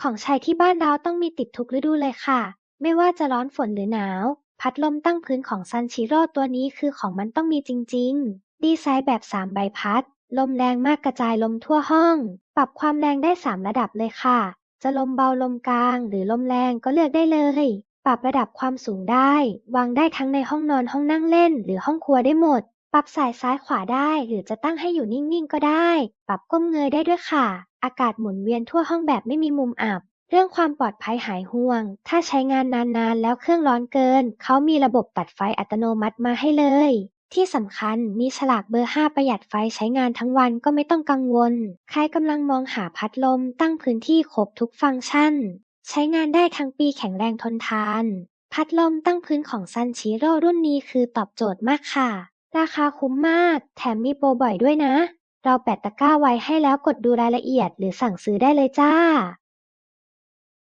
ของใช้ที่บ้านเราต้องมีติดทุกฤดูเลยค่ะ ไม่ว่าจะร้อนฝนหรือหนาว พัดลมตั้งพื้นของซันชิโร่ตัวนี้คือของมันต้องมีจริง ๆ ดีไซน์แบบ3ใบพัด ลมแรงมากกระจายลมทั่วห้อง ปรับความแรงได้3ระดับเลยค่ะ จะลมเบาลมกลาง หรือลมแรงก็เลือกได้เลย ปรับระดับความสูงได้ วางได้ทั้งในห้องนอนห้องนั่งเล่น หรือห้องครัวได้หมด ปรับสายซ้ายขวาได้ หรือจะตั้งให้อยู่นิ่ง ๆ ก็ได้ ปรับก้มเงยได้ด้วยค่ะ อากาศหมุนเวียนทั่วห้องแบบไม่มีมุมอับ เรื่องความปลอดภัยหายห่วง ถ้าใช้งานนาน ๆ แล้วเครื่องร้อนเกิน เขามีระบบตัดไฟอัตโนมัติมาให้เลย ที่สำคัญมีฉลากเบอร์ 5 ประหยัดไฟใช้งานทั้งวันก็ไม่ต้องกังวล ใครกำลังมองหาพัดลม ตั้งพื้นที่ครบทุกฟังก์ชัน ใช้งานได้ทั้งปีแข็งแรงทนทาน พัดลมตั้งพื้นของซันชิโร่รุ่นนี้คือตอบโจทย์มากค่ะ ราคาคุ้มมาก แถมมีโปรบ่อยด้วยนะ เราแปะตะกร้าไว้ให้แล้วกดดูรายละเอียด หรือสั่งซื้อได้เลยจ้า